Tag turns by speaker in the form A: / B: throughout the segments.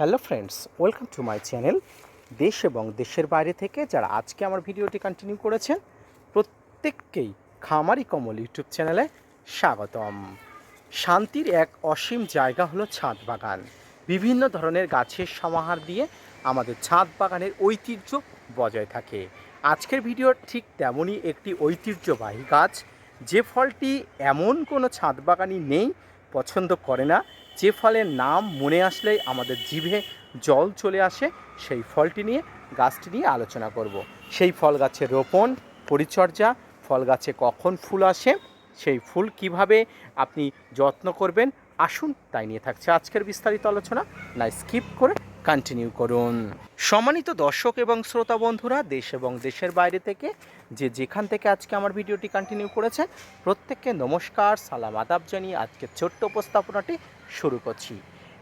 A: Hello friends, welcome to my channel দেশ এবং দেশের বাইরে থেকে যারা আজকে আমার ভিডিওটি কন্টিনিউ করেছেন, প্রত্যেককেই খামারি কমল ইউটিউব চ্যানেলে স্বাগতম। শান্তির এক অসীম জায়গা হলো ছাদ বাগান। বিভিন্ন ধরনের গাছের সমাহার দিয়ে আমাদের ছাদ বাগানের ঐতিহ্য বজায় থাকে। আজকের ভিডিওর ঠিক তেমনই একটি ঐতিহ্যবাহী গাছ, যে ফলটি এমন কোনো ছাদ বাগানই নেই পছন্দ করে না, যে ফলের নাম মনে আসলেই আমাদের জিভে জল চলে আসে, সেই ফলটি নিয়ে, গাছটি নিয়ে আলোচনা করব। সেই ফল গাছে রোপণ, পরিচর্যা, ফল গাছে কখন ফুল আসে, সেই ফুল কীভাবে আপনি যত্ন করবেন, আসুন তাই নিয়ে থাকছে আজকের বিস্তারিত আলোচনা। না, স্কিপ করে কন্টিনিউ করুন। সম্মানিত দর্শক এবং শ্রোতা বন্ধুরা, দেশ এবং দেশের বাইরে থেকে যে যেখান থেকে আজকে আমার ভিডিওটি কন্টিনিউ করেছেন, প্রত্যেককে নমস্কার, সালাম, আদাব জানিয়ে আজকের ছোট্ট উপস্থাপনাটি শুরু করছি।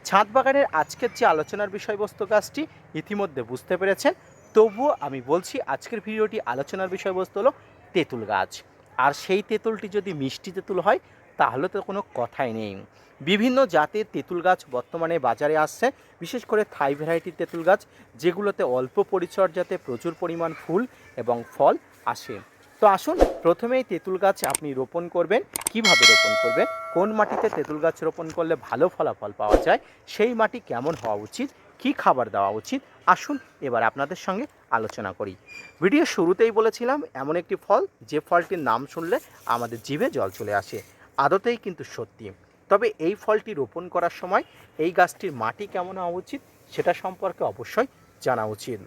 A: ছাদ বাগানের আজকের যে আলোচনার বিষয়বস্তু গাছটি, ইতিমধ্যে বুঝতে পেরেছেন, তবুও আমি বলছি আজকের ভিডিওটি আলোচনার বিষয়বস্তু হলো তেঁতুল গাছ। আর সেই তেঁতুলটি যদি মিষ্টি তেঁতুল হয় তাহলে তো কোনো কথাই নেই। বিভিন্ন জাতের তেঁতুল গাছ বর্তমানে বাজারে আসছে, বিশেষ করে থাই ভ্যারাইটির তেঁতুল গাছ, যেগুলোতে অল্প পরিচর্যাতে প্রচুর পরিমাণ ফুল এবং ফল আসে। তো আসুন, প্রথমেই তেঁতুল গাছ আপনি রোপণ করবেন। কীভাবে রোপণ করবেন? কোন মাটিতে তেঁতুল গাছ রোপণ করলে ভালো ফলাফল পাওয়া যায়? সেই মাটি কেমন হওয়া উচিত? কি খাবার দেওয়া উচিত? আসুন, এবার আপনাদের সঙ্গে আলোচনা করি। ভিডিও শুরুতেই বলেছিলাম, এমন একটি ফল, যে ফলটির নাম শুনলে আমাদের জিভে জল চলে আসে। আদতেই কিন্তু সত্যি। তবে এই ফলটি রোপণ করার সময় এই গাছটির মাটি কেমন হওয়া উচিত সেটা সম্পর্কে অবশ্যই জানা উচিত।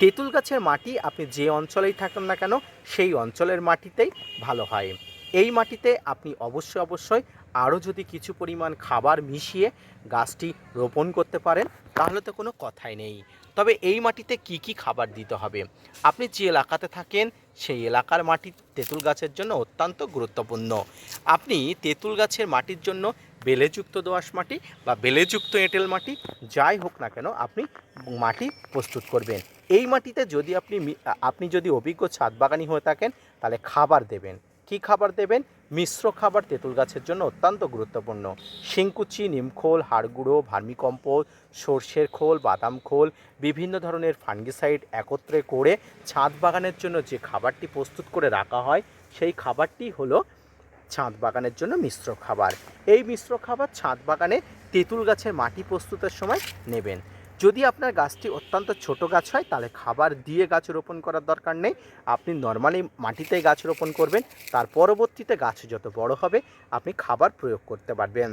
A: তেঁতুল গাছের মাটি আপনি যে অঞ্চলেই থাকেন না কেন, সেই অঞ্চলের মাটিতেই ভালো হয়। এই মাটিতে আপনি অবশ্যই অবশ্যই আরও যদি কিছু পরিমাণ খাবার মিশিয়ে গাছটি রোপণ করতে পারেন, তাহলে তো কোনো কথাই নেই। তবে এই মাটিতে কি কি খাবার দিতে হবে? আপনি যে এলাকাতে থাকেন সেই এলাকার মাটি তেঁতুল গাছের জন্য অত্যন্ত গুরুত্বপূর্ণ। আপনি তেঁতুল গাছের মাটির জন্য বেলেযুক্ত দোআঁশ মাটি বা বেলেযুক্ত এঁটেল মাটি, যাই হোক না কেন, আপনি মাটি প্রস্তুত করবেন। এই মাটিতে যদি আপনি আপনি যদি অভিজ্ঞ ছাদ বাগানি হয়ে থাকেন, তাহলে খাবার দেবেন। কি খাবার দেবেন? মিশ্র খাবার তেঁতুল গাছের জন্য অত্যন্ত গুরুত্বপূর্ণ। শিংকুচি, নিমখোল, হাড়গুঁড়ো, ভার্মিকম্পোস্ট, সর্ষের খোল, বাদাম খোল, বিভিন্ন ধরনের ফাঙ্গিসাইড একত্রে করে ছাদ বাগানের জন্য যে খাবারটি প্রস্তুত করে রাখা হয়, সেই খাবারটি হলো ছাদ বাগানের জন্য মিশ্র খাবার। এই মিশ্র খাবার ছাদ বাগানে তেঁতুল গাছের মাটি প্রস্তুতের সময় নেবেন। যদি আপনার গাছটি অত্যন্ত ছোট গাছ হয়, তাহলে খাবার দিয়ে গাছ রোপণ করার দরকার নেই। আপনি নর্মালি মাটিতে গাছ রোপণ করবেন, তার পরবর্তীতে গাছ যত বড় হবে, আপনি খাবার প্রয়োগ করতে পারবেন।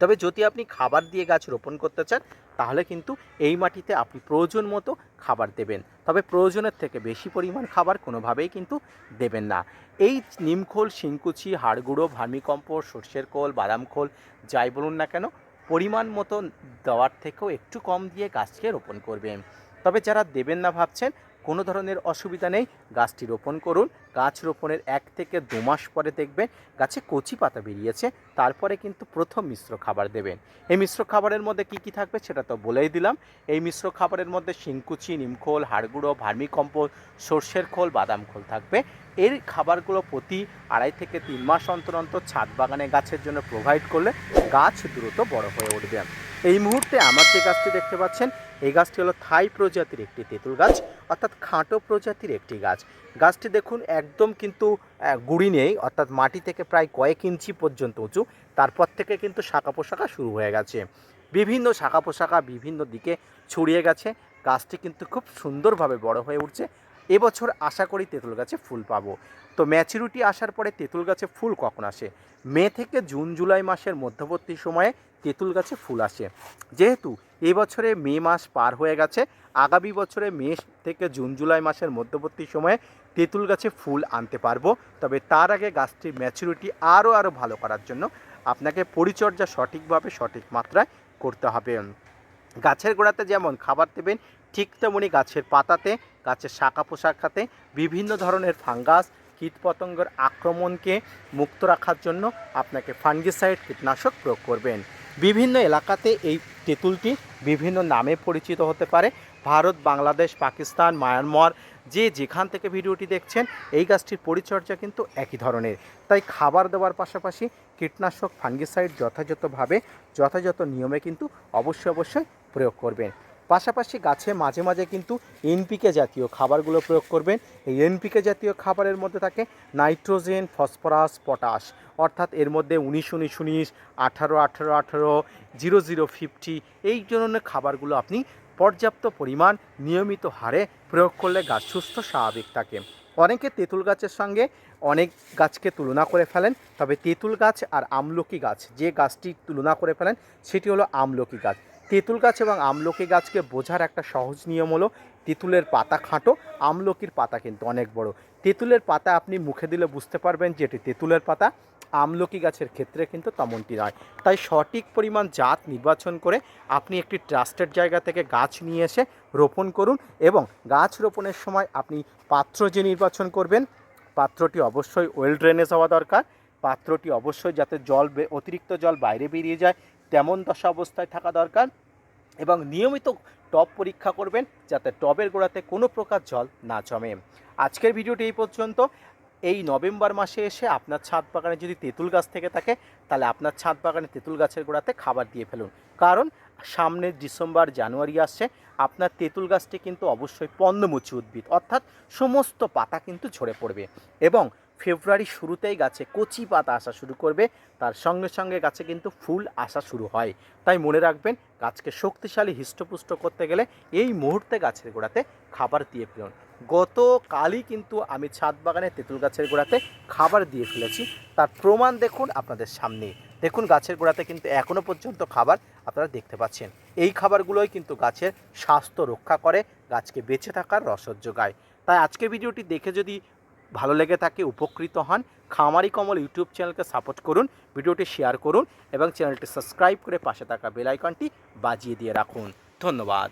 A: তবে যদি আপনি খাবার দিয়ে গাছ রোপণ করতে চান, তাহলে কিন্তু এই মাটিতে আপনি প্রয়োজন মতো খাবার দেবেন। তবে প্রয়োজনের থেকে বেশি পরিমাণ খাবার কোনোভাবেই কিন্তু দেবেন না। এই নিমখোল, শিংকুচি, হাড়গুঁড়ো, ভার্মিকম্পোস্ট, সর্ষের খোল, বাদাম খোল, যাই বলুন না কেন পরিমাণ মতো দেওয়ার থেকেও একটু কম দিয়ে গাছকে রোপণ করবেন। তবে যারা দেবেন না ভাবছেন কোনো ধরনের অসুবিধা নেই। গাছটি রোপণ করুন। গাছ রোপণের এক থেকে দু মাস পরে দেখবেন গাছে কচি পাতা বেরিয়েছে। তারপরে কিন্তু প্রথম মিশ্র খাবার দেবেন। এই মিশ্র খাবারের মধ্যে কি কি থাকবে সেটা তো বলেই দিলাম। এই মিশ্র খাবারের মধ্যে শিংকুচি, নিমখোল, হাড়গুঁড়ো, ভার্মিকম্পোস্ট, সর্ষের খোল, বাদাম খোল থাকবে। এর খাবারগুলো প্রতি আড়াই থেকে তিন মাস অন্তর অন্তর ছাদ বাগানে গাছের জন্য প্রোভাইড করলে গাছ দ্রুত বড় হয়ে উঠবে। এই মুহূর্তে আমার যে গাছটি দেখতে পাচ্ছেন এই গাছটি হলো থাই প্রজাতির একটি তেঁতুল গাছ, অর্থাৎ খাঁটো প্রজাতির একটি গাছ। গাছটি দেখুন একদম কিন্তু গুড়ি নেই, অর্থাৎ মাটি থেকে প্রায় কয়েক ইঞ্চি পর্যন্ত উঁচু। তারপর থেকে কিন্তু শাখা পোশাকা শুরু হয়ে গেছে। বিভিন্ন শাখা পোশাকা বিভিন্ন দিকে ছড়িয়ে গেছে। গাছটি কিন্তু খুব সুন্দরভাবে বড় হয়ে উঠছে। এবছর আশা করি তেঁতুল গাছে ফুল পাবো। তো ম্যাচুরিটি আসার পরে তেঁতুল গাছে ফুল কখন আসে? মে থেকে জুন, জুলাই মাসের মধ্যবর্তী সময়ে তেঁতুল গাছে ফুল আসে। যেহেতু এবছরে মে মাস পার হয়ে গেছে। আগামী বছরে মে থেকে জুন, জুলাই মাসের মধ্যবর্তী সময়ে তেঁতুল গাছে ফুল আনতে পারব। তবে তার আগে গাছটির ম্যাচুরিটি আরও আরও ভালো করার জন্য আপনাকে পরিচর্যা সঠিকভাবে, সঠিক মাত্রায় করতে হবে। গাছের গোড়াতে যেমন খাবার দেবেন, ঠিক তেমনি গাছের পাতাতে, গাছের শাখা পোশাখাতে বিভিন্ন ধরনের ফাঙ্গাস কীটপতঙ্গের আক্রমণকে মুক্ত রাখার জন্য আপনাকে ফাঙ্গিসাইড কীটনাশক প্রয়োগ করবেন। বিভিন্ন এলাকাতে এই তেঁতুলটি বিভিন্ন নামে পরিচিত হতে পারে। ভারত, বাংলাদেশ, পাকিস্তান, মায়ানমার, যে যেখান থেকে ভিডিওটি দেখছেন, এই গাছটির পরিচর্যা কিন্তু একই ধরনের। তাই খাবার দেওয়ার পাশাপাশি কীটনাশক, ফাঙ্গিসাইড যথাযথভাবে, যথাযথ নিয়মে কিন্তু অবশ্যই অবশ্যই প্রয়োগ করবেন। পাশাপাশি গাছে মাঝে মাঝে কিন্তু এনপিকে জাতীয় খাবারগুলো প্রয়োগ করবেন। এই এনপিকে জাতীয় খাবারের মধ্যে থাকে নাইট্রোজেন, ফসফরাস, পটাশ। অর্থাৎ এর মধ্যে উনিশ উনিশ উনিশ, আঠারো আঠারো আঠারো, জিরো জিরো, ফিফটি এই ধরনের খাবারগুলো আপনি পর্যাপ্ত পরিমাণ নিয়মিত হারে প্রয়োগ করলে গাছ সুস্থ, স্বাভাবিক থাকে। অনেকে তেঁতুল গাছের সঙ্গে অনেক গাছকে তুলনা করে ফেলেন, তবে তেঁতুল গাছ আর আমলকি গাছ যে গাছটি তুলনা করে ফেলেন, সেটি হলো আমলকি গাছ। তেঁতুল গাছ এবং আমলকি গাছকে বোঝার একটা সহজ নিয়ম হলো, তেঁতুলের পাতা খাঁটো, আমলকির পাতা কিন্তু অনেক বড়। তেঁতুলের পাতা আপনি মুখে দিলে বুঝতে পারবেন যে এটি তেঁতুলের পাতা, আমলকি গাছের ক্ষেত্রে কিন্তু তেমনটি নয়। তাই সঠিক পরিমাণ জাত নির্বাচন করে আপনি একটি ট্রাস্টেড জায়গা থেকে গাছ নিয়ে এসে রোপণ করুন এবং গাছ রোপণের সময় আপনি পাত্র যে নির্বাচন করবেন, পাত্রটি অবশ্যই ওয়েল ড্রেনেজ হওয়া দরকার। পাত্রটি অবশ্যই যাতে জল অতিরিক্ত জল বাইরে বেরিয়ে যায় তেমন দশা অবস্থায় থাকা দরকার এবং নিয়মিত টব পরীক্ষা করবেন যাতে টবের গোড়াতে কোনো প্রকার জল না জমে। আজকের ভিডিওটি এই পর্যন্ত। এই নভেম্বর মাসে এসে আপনার ছাদ বাগানে যদি তেঁতুল গাছ থেকে থাকে, তাহলে আপনার ছাদ বাগানে তেঁতুল গাছের গোড়াতে খাবার দিয়ে ফেলুন। কারণ সামনে ডিসেম্বর, জানুয়ারি আসছে, আপনার তেঁতুল গাছটি কিন্তু অবশ্যই পর্ণমুচি উদ্ভিদ, অর্থাৎ সমস্ত পাতা কিন্তু ঝরে পড়বে। এবং ফেব্রুয়ারি শুরুতেই গাছে কচি পাতা আসা শুরু করবে। তার সঙ্গে সঙ্গে গাছে কিন্তু ফুল আসা শুরু হয়। তাই মনে রাখবেন, গাছকে শক্তিশালী হৃষ্টপুষ্ট করতে গেলে এই মুহূর্তে গাছের গোড়াতে খাবার দিয়ে ফেলুন। গতকালই কিন্তু আমি ছাদ বাগানে তেঁতুল গাছের গোড়াতে খাবার দিয়ে ফেলেছি। তার প্রমাণ দেখুন আপনাদের সামনে। দেখুন, গাছের গোড়াতে কিন্তু এখনও পর্যন্ত খাবার আপনারা দেখতে পাচ্ছেন। এই খাবারগুলোই কিন্তু গাছের স্বাস্থ্য রক্ষা করে, গাছকে বেঁচে থাকার রসদ যোগায়। তাই আজকের ভিডিওটি দেখে যদি ভালো লেগে থাকে, উপকৃত হন, খামারি কমল ইউটিউব চ্যানেলকে সাপোর্ট করুন, ভিডিওটি শেয়ার করুন এবং চ্যানেলটি সাবস্ক্রাইব করে পাশে থাকা বেল আইকনটি বাজিয়ে দিয়ে রাখুন। ধন্যবাদ।